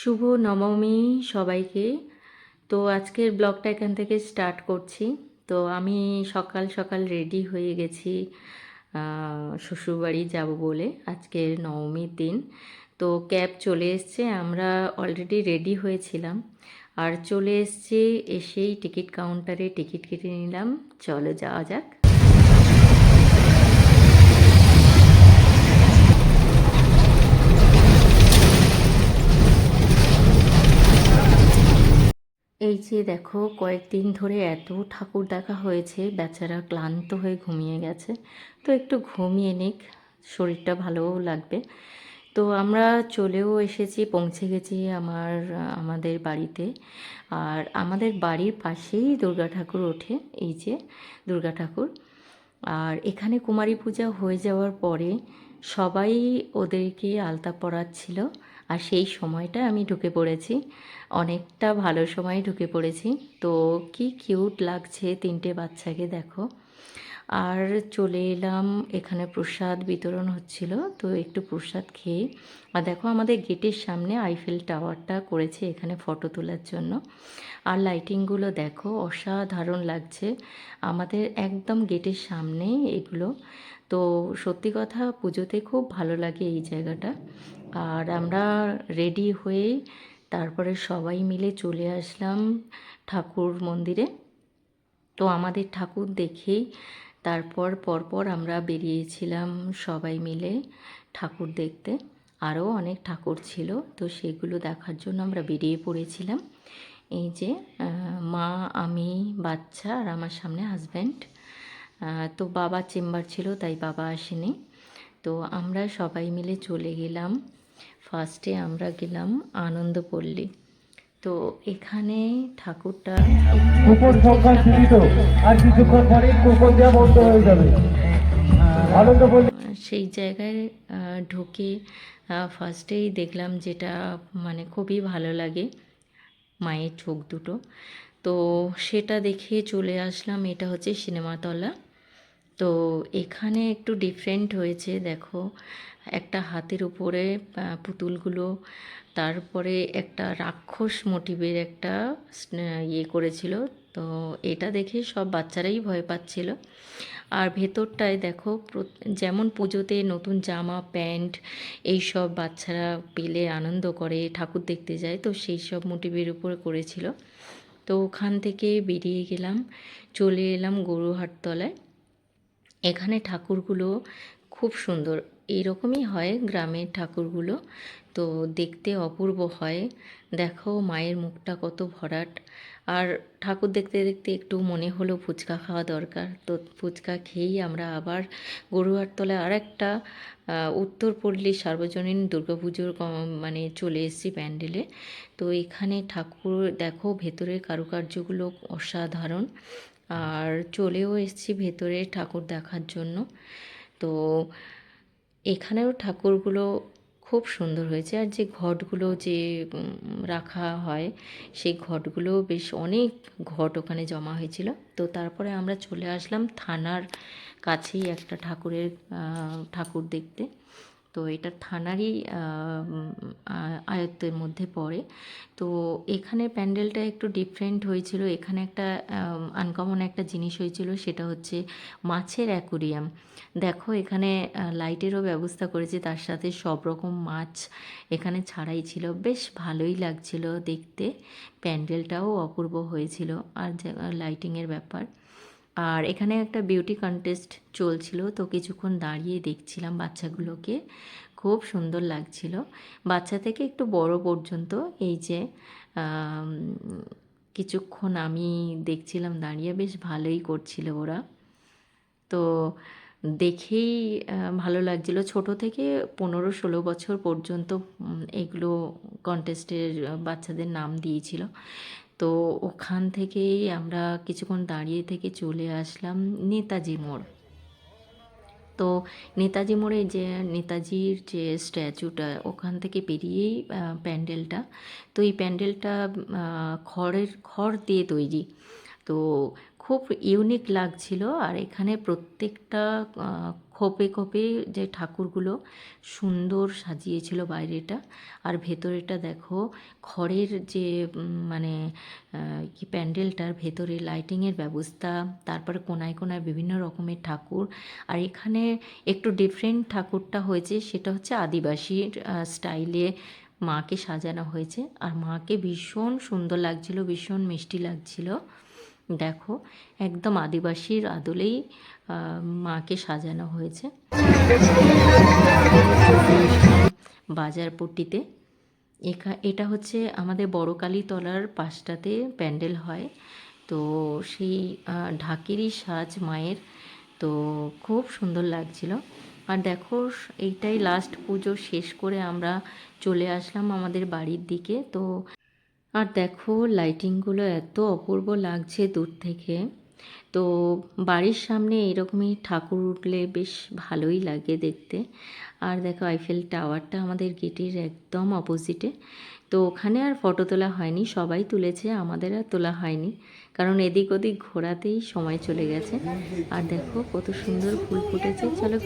শুভ নবমী সবাইকে। তো আজকের ব্লগটা এখান থেকে স্টার্ট করছি। তো আমি সকাল সকাল রেডি হয়ে গেছি শ্বশুরবাড়ি যাব বলে আজকের নবমীর দিন। তো ক্যাব চলে এসছে, আমরা অলরেডি রেডি হয়েছিলাম। আর চলে এসছে, এসেই টিকিট কাউন্টারে টিকিট কেটে নিলাম। চলো যাওয়া যাক। এই যে দেখো, কয়েকদিন ধরে এত ঠাকুর দেখা হয়েছে, বেচারা ক্লান্ত হয়ে ঘুমিয়ে গেছে। তো একটু ঘুমিয়ে নিক, শরীরটা ভালোও লাগবে। তো আমরা চলেও এসেছি, পৌঁছে গেছি আমার, আমাদের বাড়িতে। আর আমাদের বাড়ির পাশেই দুর্গা ঠাকুর ওঠে, এই যে দুর্গা ঠাকুর। আর এখানে কুমারী পূজা হয়ে যাওয়ার পরে সবাই ওদেরকে আলতা পরাচ্ছিল আর সেই সময়টা আমি ঢুকে পড়েছি। অনেকটা ভালো সময় ঢুকে পড়েছি। তো কি কিউট লাগছে তিনটে বাচ্চাকে, দেখো। আর চলে এলাম, এখানে প্রসাদ বিতরণ হচ্ছিল, তো একটু প্রসাদ খেয়ে। আর দেখো আমাদের গেটের সামনে আইফেল টাওয়ারটা করেছে এখানে ফটো তোলার জন্য। আর লাইটিংগুলো দেখো, অসাধারণ লাগছে। আমাদের একদম গেটের সামনে এগুলো। তো সত্যি কথা, পুজোতে খুব ভালো লাগে এই জায়গাটা। আর আমরা রেডি হয়ে তারপরে সবাই মিলে চলে আসলাম ঠাকুর মন্দিরে। তো আমাদের ঠাকুর দেখেই তারপর পরপর আমরা বেরিয়েছিলাম সবাই মিলে ঠাকুর দেখতে। আরও অনেক ঠাকুর ছিল, তো সেগুলো দেখার জন্য আমরা বেরিয়ে পড়েছিলাম। এই যে মা, আমি, বাচ্চা আর আমার সামনে হাজব্যান্ড তো বাবা চেম্বার ছিল, তাই বাবা আসেনি। তো আমরা সবাই মিলে চলে গেলাম। ফার্স্টে আমরা গেলাম আনন্দপল্লী। তো এখানে ঠাকুরটা কুপন সংখ্যা সীমিত। আর কিছুক্ষণ পরে কুপন দেওয়া বন্ধ হয়ে যাবে। সেই জায়গায় ঢুকে ফার্স্টেই দেখলাম যেটা মানে খুবই ভালো লাগে মায়ের চোখ দুটো। তো সেটা দেখে চলে আসলাম এটা হচ্ছে সিনেমাতলা। তো এখানে একটু ডিফারেন্ট হয়েছে, দেখো। একটা হাতের উপরে পুতুলগুলো, তারপরে একটা রাক্ষস মোটিভের একটা ইয়ে করেছিল। তো এটা দেখে সব বাচ্চারাই ভয় পাচ্ছিল। আর ভেতরটায় দেখো যেমন পুজোতে নতুন জামা, প্যান্ট, এই সব বাচ্চারা পেলে আনন্দ করে, ঠাকুর দেখতে যায়, তো সেই সব মোটিভের উপর করেছিল। তো ওখান থেকে বেরিয়ে গেলাম, চলে এলাম গরুহাটতলায়। এখানে ঠাকুরগুলো খুব সুন্দর। এইরকমই হয় গ্রামের ঠাকুরগুলো। তো দেখতে অপূর্ব হয়। দেখো মায়ের মুখটা কত ভরাট। আর ঠাকুর দেখতে দেখতে একটু মনে হলো ফুচকা খাওয়া দরকার। তো ফুচকা খেয়েই আমরা আবার গরুয়ারতলায় আর একটা উত্তর উত্তরপল্লী সার্বজনীন দুর্গাপুজোর মানে চলে এসেছি প্যান্ডেলে। তো এখানে ঠাকুর, দেখো ভেতরের কারুকার্যগুলো অসাধারণ। আর চলেও এসেছি ভেতরে ঠাকুর দেখার জন্য। তো এখানেও ঠাকুরগুলো খুব সুন্দর হয়েছে। আর যে ঘটগুলো যে রাখা হয়, সেই ঘটগুলো বেশ অনেক ঘট ওখানে জমা হয়েছিল। তো তারপরে আমরা চলে আসলাম থানার কাছেই একটা ঠাকুরের ঠাকুর দেখতে। তো এটা থানারই আয়ত্তের মধ্যে পড়ে। তো এখানে প্যান্ডেলটা একটু ডিফারেন্ট হয়েছিল। এখানে একটা আনকমন একটা জিনিস হয়েছিল, সেটা হচ্ছে মাছের অ্যাকুরিয়াম দেখো, এখানে লাইটেরও ব্যবস্থা করেছে, তার সাথে সব রকম মাছ এখানে ছাড়াই ছিল। বেশ ভালোই লাগছিল দেখতে। প্যান্ডেলটাও অপূর্ব হয়েছিল। আর লাইটিংয়ের ব্যাপার। আর এখানে একটা বিউটি কন্টেস্ট চলছিল, তো কিছুক্ষণ দাঁড়িয়ে দেখছিলাম বাচ্চাগুলোকে। খুব সুন্দর লাগছিল। বাচ্চা থেকে একটু বড় পর্যন্ত এই যে কিছুক্ষণ আমি দেখছিলাম দাঁড়িয়ে, বেশ ভালোই করছিল ওরা। তো দেখেই ভালো লাগছিল। ছোট থেকে পনেরো ষোলো বছর পর্যন্ত এগুলো কন্টেস্টের বাচ্চাদের নাম দিয়েছিল। তো ওখান থেকেই আমরা কিছুক্ষণ দাঁড়িয়ে থেকে চলে আসলাম নেতাজি মোড়। তো নেতাজি মোড়ে যে, নেতাজির যে স্ট্যাচুটা, ওখান থেকে পেরিয়েই প্যান্ডেলটা। তো এই প্যান্ডেলটা খড়ের, খড় দিয়ে তৈরি। তো খুব ইউনিক লাগছিল। আর এখানে প্রত্যেকটা খোপে খোপে যে ঠাকুরগুলো সুন্দর সাজিয়েছিল বাইরেটা। আর ভেতরেটা দেখো, খড়ের যে মানে কি প্যান্ডেলটার ভেতরে লাইটিংয়ের ব্যবস্থা, তারপরে কোনায় কোনায় বিভিন্ন রকমের ঠাকুর। আর এখানে একটু ডিফারেন্ট ঠাকুরটা হয়েছে, সেটা হচ্ছে আদিবাসীর স্টাইলে মাকে সাজানো হয়েছে। আর মাকে ভীষণ সুন্দর লাগছিল, ভীষণ মিষ্টি লাগছিল। দেখো, একদম আদিবাসীর আদলেই মাকে সাজানো হয়েছে। বাজার পট্টিতে এখা, এটা হচ্ছে আমাদের বড় কালীতলার পাশটাতে প্যান্ডেল হয়। তো সেই ঢাকেরই সাজ মায়ের। তো খুব সুন্দর লাগছিল। আর দেখো, এইটাই লাস্ট পুজো শেষ করে আমরা চলে আসলাম আমাদের বাড়ির দিকে। তো আর দেখো লাইটিংগুলো এত অপূর্ব লাগছে দূর থেকে। তো বাড়ির সামনে এরকমই ঠাকুর উঠলে বেশ ভালোই লাগে দেখতে। আর দেখো আইফেল টাওয়ারটা আমাদের গেটের একদম অপোজিটে তো ওখানে আর ফটো তোলা হয়নি, সবাই তুলেছে, আমাদের আর তোলা হয়নি। কারণ এদিক ওদিক ঘোরাতেই সময় চলে গেছে। আর দেখো, কত সুন্দর ফুল ফুটেছে। চলো।